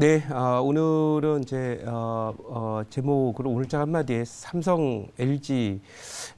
네, 어, 오늘은 이제 어, 어, 제목으로 오늘장 한마디에 삼성, LG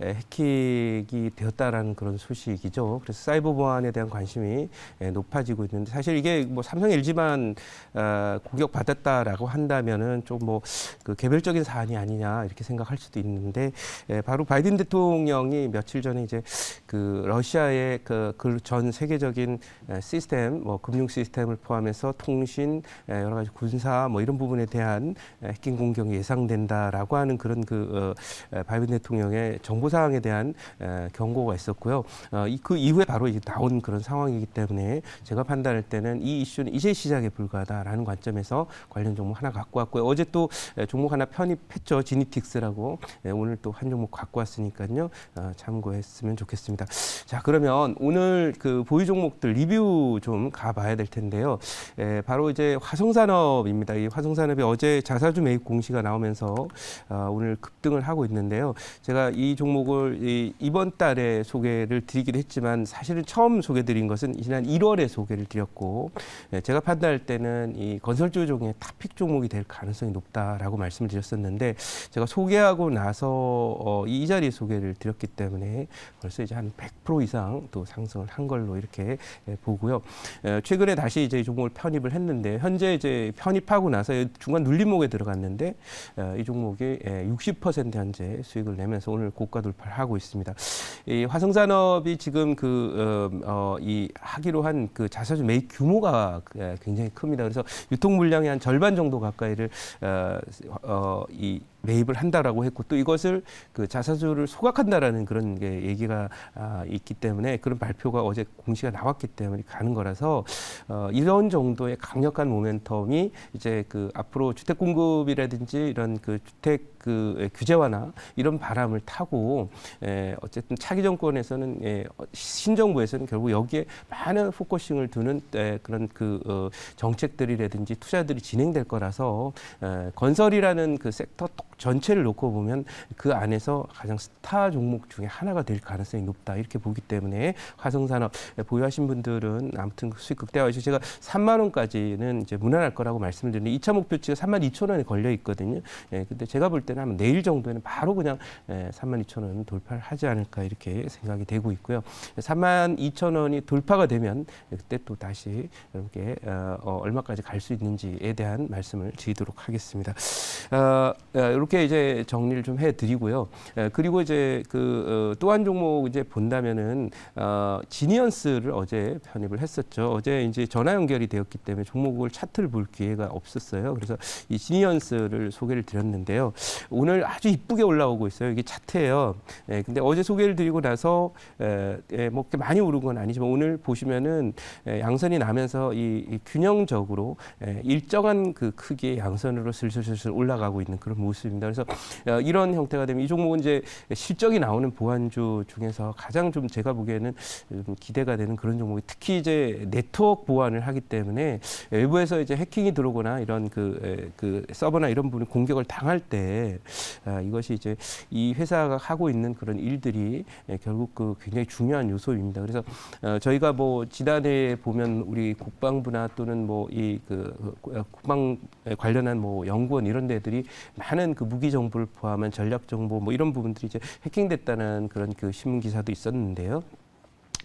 에, 해킹이 되었다라는 그런 소식이죠. 그래서 사이버 보안에 대한 관심이 에, 높아지고 있는데 사실 이게 뭐 삼성, LG만 어, 공격 받았다라고 한다면은 좀 뭐 그 개별적인 사안이 아니냐 이렇게 생각할 수도 있는데 에, 바로 바이든 대통령이 며칠 전에 이제 그 러시아의 그 전 세계적인 에, 시스템, 뭐 금융 시스템을 포함해서 통신 에, 여러 가지 군사 뭐 이런 부분에 대한 에, 해킹 공격이 예상된다라고 하는 그런 그 어, 에, 바이든 대통령의 정보 사항에 대한 에, 경고가 있었고요. 어, 이, 그 이후에 바로 이제 나온 그런 상황이기 때문에 제가 판단할 때는 이 이슈는 이제 시작에 불과하다라는 관점에서 관련 종목 하나 갖고 왔고요. 어제 또 에, 종목 하나 편입했죠. 지니틱스라고 에, 오늘 또 한 종목 갖고 왔으니까요. 어, 참고했으면 좋겠습니다. 자 그러면 오늘 그 보유 종목들 리뷰 좀 가봐야 될 텐데요. 에, 바로 이제 화성산업 입니다. 이 화성산업이 어제 자사주 매입 공시가 나오면서 어, 오늘 급등을 하고 있는데요. 제가 이 종목을 이, 이번 달에 소개를 드리기도 했지만 사실은 처음 소개드린 것은 지난 1월에 소개를 드렸고 예, 제가 판단할 때는 이 건설주 종의 탑픽 종목이 될 가능성이 높다라고 말씀을 드렸었는데 제가 소개하고 나서 어, 이 자리에 소개를 드렸기 때문에 벌써 이제 한 100% 이상 또 상승을 한 걸로 이렇게 예, 보고요. 에, 최근에 다시 이제 이 종목을 편입을 했는데 현재 이제 편입하고 나서 중간 눌림목에 들어갔는데 어, 이 종목이 예, 60% 현재 수익을 내면서 오늘 고가 돌파를 하고 있습니다. 이 화성산업이 지금 그, 어, 어, 이 하기로 한 그 자사주 매입 규모가 예, 굉장히 큽니다. 그래서 유통 물량의 한 절반 정도 가까이를 어, 어, 이 매입을 한다라고 했고 또 이것을 그 자사주를 소각한다라는 그런 게 얘기가 아, 있기 때문에 그런 발표가 어제 공시가 나왔기 때문에 가는 거라서 어, 이런 정도의 강력한 모멘텀이 이제 그 앞으로 주택 공급이라든지 이런 그 주택 그 규제화나 이런 바람을 타고 에, 어쨌든 차기 정권에서는 예, 어, 신정부에서는 결국 여기에 많은 포커싱을 두는 에, 그런 그 어, 정책들이라든지 투자들이 진행될 거라서 에, 건설이라는 그 섹터 전체를 놓고 보면 그 안에서 가장 스타 종목 중에 하나가 될 가능성이 높다 이렇게 보기 때문에 화성산업 보유하신 분들은 아무튼 수익 극대화해서 제가 3만 원까지는 이제 무난할 거라고 말씀을 드리는데 2차 목표치가 3만 2천 원에 걸려 있거든요. 예, 근데 제가 볼때 는 아마 내일 정도에는 바로 그냥 예, 3만 2천 원 돌파를 하지 않을까 이렇게 생각이 되고 있고요. 3만 2천 원이 돌파가 되면 그때 또 다시 이렇게 어, 어, 얼마까지 갈 수 있는지에 대한 말씀을 드리도록 하겠습니다. 어, 어, 이렇게 이제 정리를 좀 해드리고요. 에, 그리고 이제 그 또 한 종목 이제 본다면은 어, 지니언스를 어제 편입을 했었죠. 어제 이제 전화 연결이 되었기 때문에 종목을 차트를 볼 기회가 없었어요. 그래서 이 지니언스를 소개를 드렸는데요. 오늘 아주 이쁘게 올라오고 있어요. 이게 차트예요. 예, 근데 어제 소개를 드리고 나서 에, 예, 뭐 그렇게 많이 오른 건 아니지만 오늘 보시면은 에, 양선이 나면서 이, 이 균형적으로 에, 일정한 그 크기의 양선으로 슬슬슬슬 올라가고 있는 그런 모습입니다. 그래서 어, 이런 형태가 되면 이 종목은 이제 실적이 나오는 보안주 중에서 가장 좀 제가 보기에는 좀 기대가 되는 그런 종목이 특히 이제 네트워크 보안을 하기 때문에 외부에서 이제 해킹이 들어오거나 이런 그, 에, 그 서버나 이런 부분 공격을 당할 때 아, 이것이 이제 이 회사가 하고 있는 그런 일들이 예, 결국 그 굉장히 중요한 요소입니다. 그래서 어, 저희가 뭐 지난해 보면 우리 국방부나 또는 뭐 이 그 국방 관련한 뭐 연구원 이런 데들이 많은 그 무기 정보를 포함한 전략 정보 뭐 이런 부분들이 이제 해킹됐다는 그런 그 신문 기사도 있었는데요.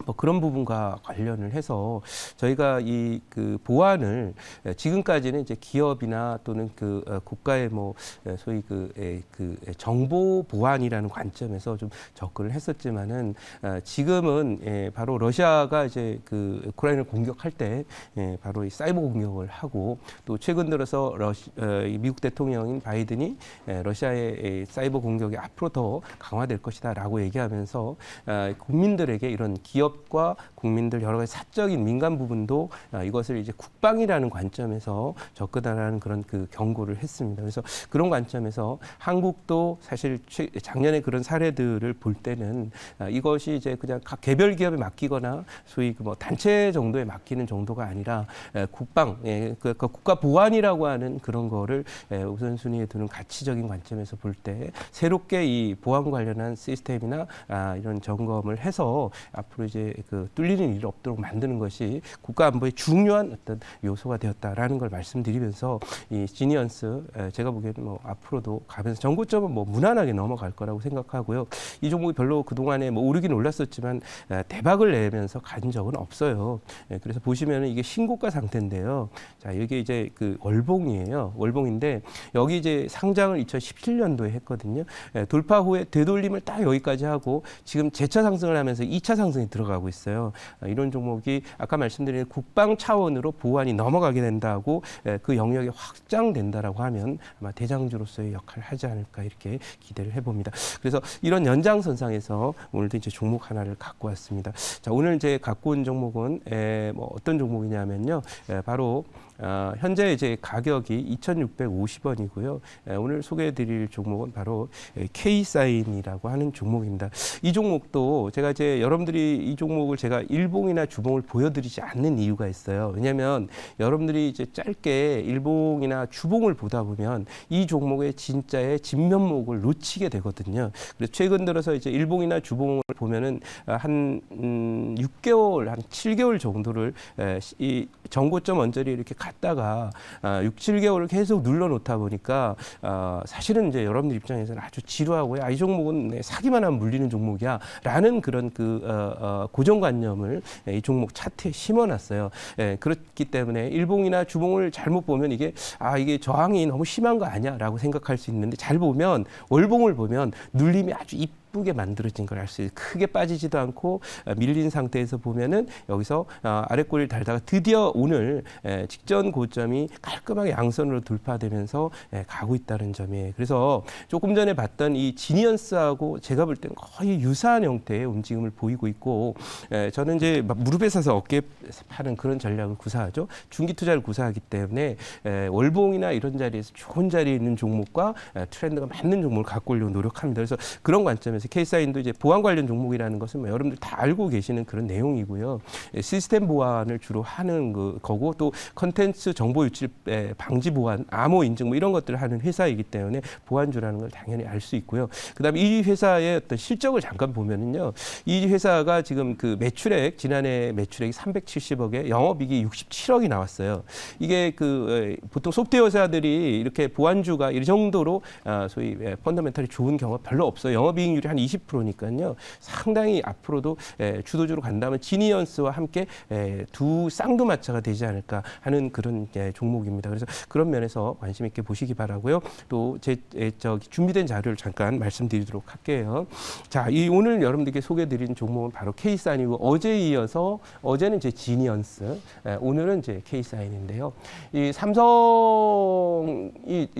뭐 그런 부분과 관련을 해서 저희가 이 그 보안을 지금까지는 이제 기업이나 또는 그 어, 국가의 뭐 소위 그, 에, 그 정보 보안이라는 관점에서 좀 접근을 했었지만은 어, 지금은 예, 바로 러시아가 이제 그 우크라이나를 공격할 때 예, 바로 이 사이버 공격을 하고 또 최근 들어서 러시, 어, 이 미국 대통령인 바이든이 예, 러시아의 이 사이버 공격이 앞으로 더 강화될 것이다라고 얘기하면서 어, 국민들에게 이런 기업 과 국민들 여러 가지 사적인 민간 부분도 어, 이것을 이제 국방이라는 관점에서 접근하라는 그런 그 경고를 했습니다. 그래서 그런 관점에서 한국도 사실 최- 작년에 그런 사례들을 볼 때는 어, 이것이 이제 그냥 각 개별 기업에 맡기거나 소위 그 뭐 단체 정도에 맡기는 정도가 아니라 에, 국방, 예, 그, 그 국가 보안이라고 하는 그런 거를 에, 우선순위에 두는 가치적인 관점에서 볼 때 새롭게 이 보안 관련한 시스템이나 아, 이런 점검을 해서 앞으로 이제 이제 그 뚫리는 일이 없도록 만드는 것이 국가 안보의 중요한 어떤 요소가 되었다라는 걸 말씀드리면서 이 지니언스 에, 제가 보기에는 뭐 앞으로도 가면서 전고점은 뭐 무난하게 넘어갈 거라고 생각하고요. 이 종목이 별로 그 동안에 뭐 오르긴 올랐었지만 에, 대박을 내면서 간 적은 없어요. 예, 그래서 보시면은 이게 신고가 상태인데요. 자, 이게 이제 그 월봉이에요. 월봉인데 여기 이제 상장을 2017년도에 했거든요. 예, 돌파 후에 되돌림을 딱 여기까지 하고 지금 재차 상승을 하면서 2차 상승이 들어가 고 있어요. 아, 이런 종목이 아까 말씀드린 국방 차원으로 보완이 넘어가게 된다고 예, 그 영역이 확장된다라고 하면 아마 대장주로서의 역할을 하지 않을까 이렇게 기대를 해봅니다. 그래서 이런 연장선상에서 오늘도 이제 종목 하나를 갖고 왔습니다. 자, 오늘 이제 갖고 온 종목은 에, 뭐 어떤 종목이냐면요. 에, 바로 어, 현재 이제 가격이 2,650원이고요. 오늘 소개해드릴 종목은 바로 K 사인이라고 하는 종목입니다. 이 종목도 제가 이제 여러분들이 이 종목을 제가 일봉이나 주봉을 보여드리지 않는 이유가 있어요. 왜냐하면 여러분들이 이제 짧게 일봉이나 주봉을 보다 보면 이 종목의 진짜의 진면목을 놓치게 되거든요. 그래서 최근 들어서 이제 일봉이나 주봉을 보면은 한 음, 6개월, 한 7개월 정도를 에, 이 정고점 언저리 이렇게 갔다가 아, 6, 7개월을 계속 눌러놓다 보니까 아, 사실은 이제 여러분들 입장에서는 아주 지루하고 야, 이 종목은 네, 사기만 하면 물리는 종목이야 라는 그런 그 어, 어, 고정관념을 이 종목 차트에 심어놨어요. 예, 그렇기 때문에 일봉이나 주봉을 잘못 보면 이게 아 이게 저항이 너무 심한 거 아니야 라고 생각할 수 있는데 잘 보면 월봉을 보면 눌림이 아주 이 예쁘게 만들어진 걸 알 수 있어요. 크게 빠지지도 않고 어, 밀린 상태에서 보면은 여기서 어, 아랫꼬리를 달다가 드디어 오늘 에, 직전 고점이 깔끔하게 양선으로 돌파되면서 에, 가고 있다는 점이에요. 그래서 조금 전에 봤던 이 지니언스하고 제가 볼 때는 거의 유사한 형태의 움직임을 보이고 있고 에, 저는 이제 막 무릎에 서서 어깨 파는 그런 전략을 구사하죠. 중기 투자를 구사하기 때문에 에, 월봉이나 이런 자리에서 좋은 자리에 있는 종목과 에, 트렌드가 맞는 종목을 갖고 오려고 노력합니다. 그래서 그런 관점에서 K사인도 이제 보안 관련 종목이라는 것은 뭐 여러분들 다 알고 계시는 그런 내용이고요. 예, 시스템 보안을 주로 하는 그 거고 또 컨텐츠 정보 유출 에, 방지 보안, 암호 인증 뭐 이런 것들을 하는 회사이기 때문에 보안주라는 걸 당연히 알 수 있고요. 그다음에 이 회사의 어떤 실적을 잠깐 보면은요. 이 회사가 지금 그 매출액 지난해 매출액이 370억에 영업이익이 67억이 나왔어요. 이게 그 에, 보통 소프트웨어 회사들이 이렇게 보안주가 이 정도로 아, 소위 에, 펀더멘탈이 좋은 경우가 별로 없어요. 영업이익률이 한 20%니까요. 상당히 앞으로도 에, 주도주로 간다면 지니언스와 함께 에, 두 쌍두마차가 되지 않을까 하는 그런 에, 종목입니다. 그래서 그런 면에서 관심 있게 보시기 바라고요. 또 제 저기 준비된 자료를 잠깐 말씀드리도록 할게요. 자, 이 오늘 여러분들께 소개드린 종목은 바로 K사인이고 어제 이어서 어제는 이제 지니언스, 에, 오늘은 이제 K사인인데요. 이 삼성이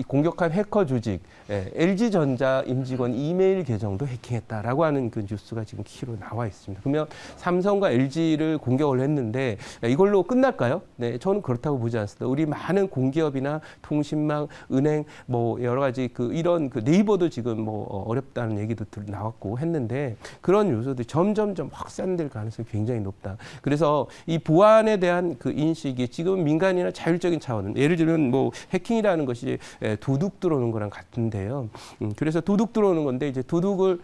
공격한 해커 조직 예, LG전자 임직원 이메일 계정도 해킹했다라고 하는 그 뉴스가 지금 키로 나와 있습니다. 그러면 삼성과 LG를 공격을 했는데 이걸로 끝날까요? 네, 저는 그렇다고 보지 않습니다. 우리 많은 공기업이나 통신망, 은행 뭐 여러 가지 그 이런 그 네이버도 지금 뭐 어렵다는 얘기도 나왔고 했는데 그런 요소들이 점점점 확산될 가능성이 굉장히 높다. 그래서 이 보안에 대한 그 인식이 지금 민간이나 자율적인 차원은 예를 들면 뭐 해킹이라는 것이 도둑 들어오는 거랑 같은데 건데요. 음, 그래서 도둑 들어오는 건데 이제 도둑을 어,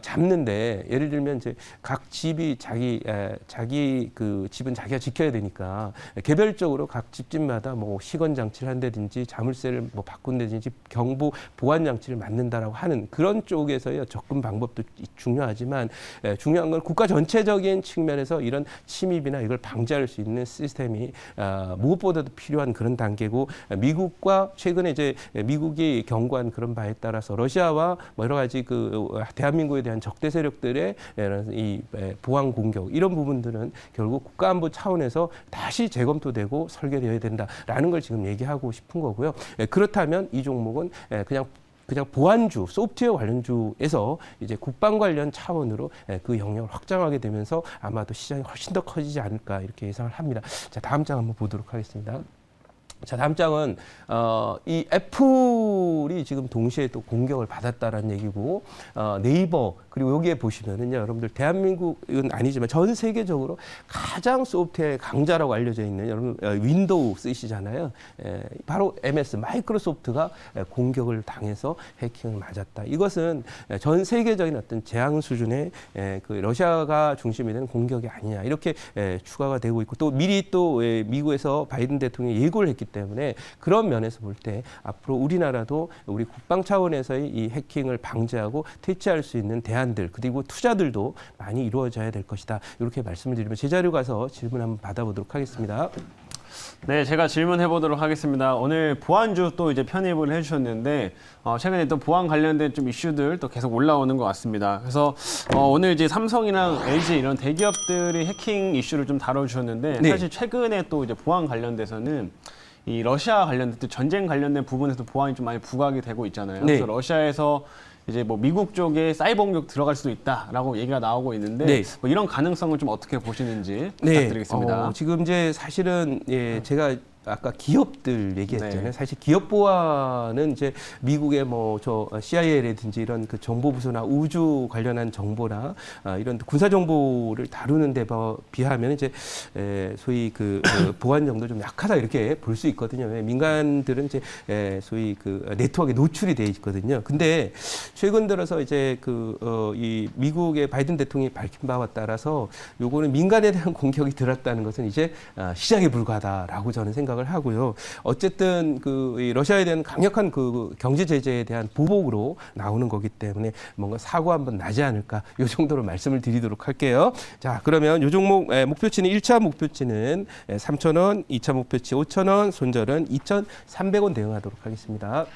잡는데 예를 들면 이제 각 집이 자기 에, 자기 그 집은 자기가 지켜야 되니까 개별적으로 각 집집마다 뭐 시건 장치를 한다든지 자물쇠를 뭐 바꾼다든지 경보 보안 장치를 만든다라고 하는 그런 쪽에서의 접근 방법도 중요하지만 에, 중요한 건 국가 전체적인 측면에서 이런 침입이나 이걸 방지할 수 있는 시스템이 어, 무엇보다도 필요한 그런 단계고 미국과 최근에 이제 미국이 경고한 그런 바에 따라서 러시아와 뭐 여러 가지 그 대한민국에 대한 적대 세력들의 이 보안 공격 이런 부분들은 결국 국가안보 차원에서 다시 재검토되고 설계되어야 된다라는 걸 지금 얘기하고 싶은 거고요. 그렇다면 이 종목은 그냥 그냥 보안주, 소프트웨어 관련주에서 이제 국방 관련 차원으로 그 영역을 확장하게 되면서 아마도 시장이 훨씬 더 커지지 않을까 이렇게 예상을 합니다. 자, 다음 장 한번 보도록 하겠습니다. 자 다음 장은 어, 이 애플이 지금 동시에 또 공격을 받았다라는 얘기고 어, 네이버 그리고 여기에 보시면은요 여러분들 대한민국은 아니지만 전 세계적으로 가장 소프트웨어 강자라고 알려져 있는 여러분 어, 윈도우 쓰시잖아요. 에, 바로 MS 마이크로소프트가 에, 공격을 당해서 해킹을 맞았다. 이것은 에, 전 세계적인 어떤 재앙 수준의 에, 그 러시아가 중심이 되는 공격이 아니냐 이렇게 에, 추가가 되고 있고 또 미리 또 에, 미국에서 바이든 대통령이 예고를 했기 때문에 그런 면에서 볼 때 앞으로 우리나라도 우리 국방 차원에서의 이 해킹을 방지하고 퇴치할 수 있는 대안들 그리고 투자들도 많이 이루어져야 될 것이다 이렇게 말씀을 드리면 제 자료 가서 질문 한번 받아보도록 하겠습니다. 네, 제가 질문해 보도록 하겠습니다. 오늘 보안주 또 이제 편입을 해주셨는데 어, 최근에 또 보안 관련된 좀 이슈들 또 계속 올라오는 것 같습니다. 그래서 어, 오늘 이제 삼성이랑 LG 이런 대기업들이 해킹 이슈를 좀 다뤄주셨는데 네. 사실 최근에 또 이제 보안 관련돼서는 이 러시아 관련된 또 전쟁 관련된 부분에서 보안이 좀 많이 부각이 되고 있잖아요. 네. 그래서 러시아에서 이제 뭐 미국 쪽에 사이버 공격 들어갈 수도 있다라고 얘기가 나오고 있는데 네. 뭐 이런 가능성을 좀 어떻게 보시는지 부탁드리겠습니다. 어, 지금 이제 사실은 예, 제가 아까 기업들 얘기했잖아요. 네. 사실 기업 보안은 이제 미국의 뭐 저 CIA라든지 이런 그 정보 부서나 우주 관련한 정보나 아, 이런 군사 정보를 다루는 데 비하면 이제 에, 소위 그, 그 보안 정도 좀 약하다 이렇게 볼 수 있거든요. 왜 민간들은 이제 에, 소위 그 네트워크에 노출이 돼 있거든요. 근데 최근 들어서 이제 그, 어, 이 미국의 바이든 대통령이 밝힌 바와 따라서 요거는 민간에 대한 공격이 들었다는 것은 이제 아, 시작에 불과하다라고 저는 생각 을 하고요. 어쨌든 그, 이 러시아에 대한 강력한 그 경제 제재에 대한 보복으로 나오는 거기 때문에 뭔가 사고 한번 나지 않을까 요 정도로 말씀을 드리도록 할게요. 자, 그러면 요 종목 에, 목표치는 1차 목표치는 3,000원, 2차 목표치 5,000원, 손절은 2,300원 대응하도록 하겠습니다.